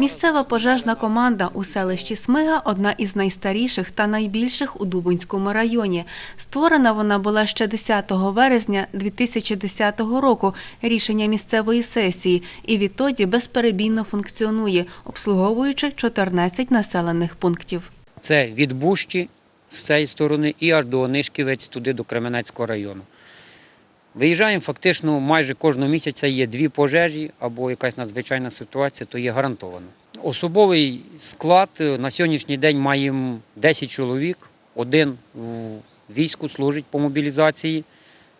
Місцева пожежна команда у селищі Смига одна із найстаріших та найбільших у Дубинському районі. Створена вона була ще 10 вересня 2010 року рішення місцевої сесії і відтоді безперебійно функціонує, обслуговуючи 14 населених пунктів. Це від Бущі з цієї сторони і аж до Онишківець, туди до Кременецького району. Виїжджаємо фактично майже кожного місяця є дві пожежі або якась надзвичайна ситуація, то є гарантовано. Особовий склад е, на сьогоднішній день маємо 10 чоловік, один в війську служить по мобілізації,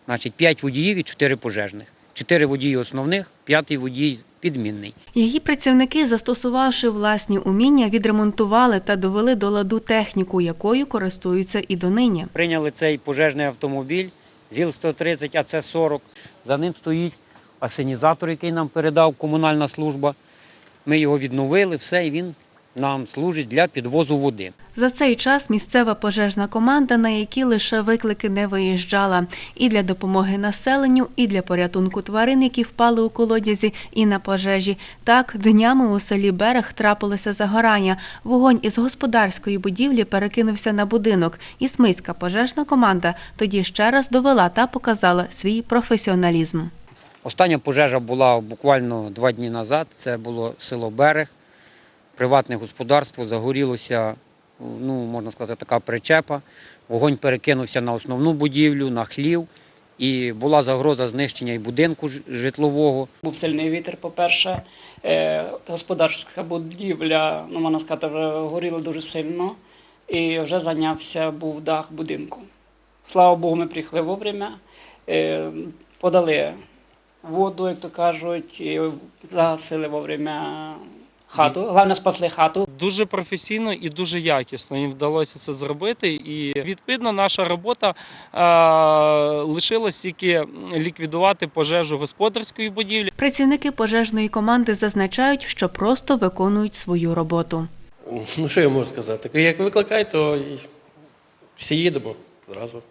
значить 5 водіїв і 4 пожежних. 4 водії основних, 5 водій підмінний. Її працівники, застосувавши власні уміння, відремонтували та довели до ладу техніку, якою користуються і донині. Прийняли цей пожежний автомобіль ЗІЛ-130 АЦ-40. За ним стоїть асенізатор, який нам передав комунальна служба. Ми його відновили, все, і він нам служить для підвозу води. За цей час місцева пожежна команда, на які лише виклики не виїжджала, і для допомоги населенню, і для порятунку тварин, які впали у колодязі, і на пожежі. Так, днями у селі Берег трапилося загорання. Вогонь із господарської будівлі перекинувся на будинок, і смиська пожежна команда тоді ще раз довела та показала свій професіоналізм. Остання пожежа була буквально два дні назад. Це було село Берег, приватне господарство, загорілося, ну, можна сказати, така причепа. Вогонь перекинувся на основну будівлю, на хлів. І була загроза знищення і будинку житлового. Був сильний вітер, по-перше. Е, Господарська будівля, ну можна сказати, горіла дуже сильно. І вже зайнявся був дах будинку. Слава Богу, ми приїхали вовремя, е, подали воду, як то кажуть, і загасили вовремя хату. Головне, спасли хату. Дуже професійно і дуже якісно їм вдалося це зробити. І відповідно наша робота е, лишилась тільки ліквідувати пожежу господарської будівлі. Працівники пожежної команди зазначають, що просто виконують свою роботу. Ну, що я можу сказати? Як викликають, то і всі їдемо одразу.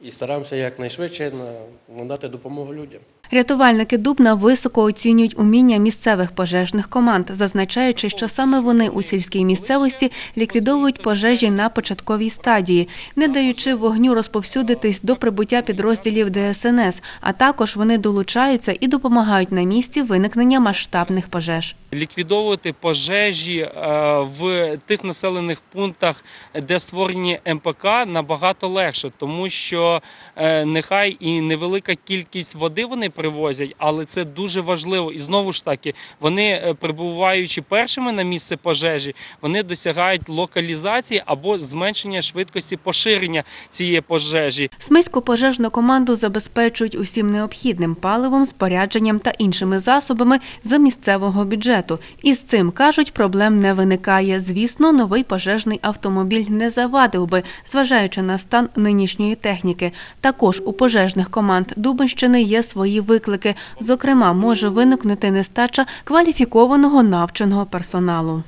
І стараємося якнайшвидше надати допомогу людям. Рятувальники Дубна високо оцінюють уміння місцевих пожежних команд, зазначаючи, що саме вони у сільській місцевості ліквідовують пожежі на початковій стадії, не даючи вогню розповсюдитись до прибуття підрозділів ДСНС, а також вони долучаються і допомагають на місці виникнення масштабних пожеж. Ліквідовувати пожежі е, в тих населених пунктах, де створені МПК, набагато легше, тому що е, нехай і невелика кількість води вони привозять, але це дуже важливо. І знову ж таки, вони е, прибуваючи першими на місце пожежі, вони досягають локалізації або зменшення швидкості поширення цієї пожежі. Смиську пожежну команду забезпечують усім необхідним паливом, спорядженням та іншими засобами за місцевого бюджету. І з цим кажуть, проблем не виникає. Звісно, новий пожежний автомобіль не завадив би, зважаючи на стан нинішньої техніки. Також у пожежних команд Дубинщини є свої виклики. Зокрема, може виникнути нестача кваліфікованого навченого персоналу.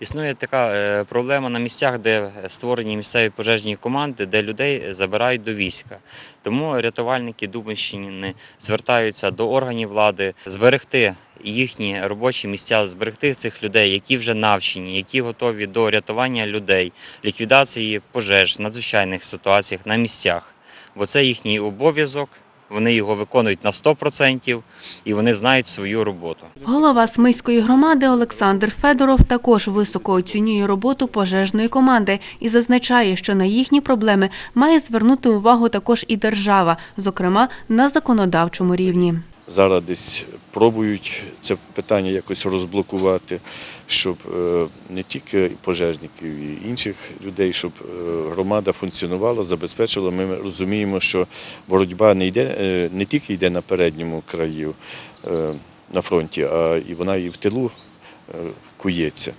Існує така е, проблема на місцях, де створені місцеві пожежні команди, де людей забирають до війська. Тому рятувальники Дубинщини звертаються до органів влади зберегти їхні робочі місця, зберегти цих людей, які вже навчені, які готові до рятування людей, ліквідації пожеж надзвичайних ситуаціях на місцях. Бо це їхній обов'язок. Вони його виконують на 100% і вони знають свою роботу. Голова Смиської громади Олександр Федоров також високо оцінює роботу пожежної команди і зазначає, що на їхні проблеми має звернути увагу також і держава, зокрема на законодавчому рівні. Зараз десь пробують це питання якось розблокувати, щоб е, не тільки пожежників, і інших людей, щоб е, громада функціонувала, забезпечила. Ми розуміємо, що боротьба не йде е, не тільки йде на передньому краю на фронті, а і вона і в тилу кується.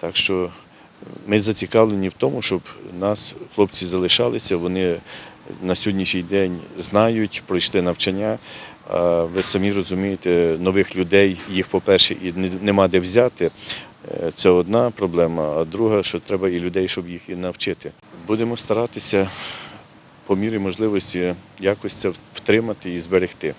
Так що ми зацікавлені в тому, щоб нас хлопці залишалися. Вони на сьогоднішній день знають, пройшли навчання. Ви самі розумієте, нових людей їх, по-перше, і нема де взяти. Е, Це одна проблема, а друга, що треба і людей, щоб їх і навчити. Будемо старатися по мірі можливості якось це втримати і зберегти.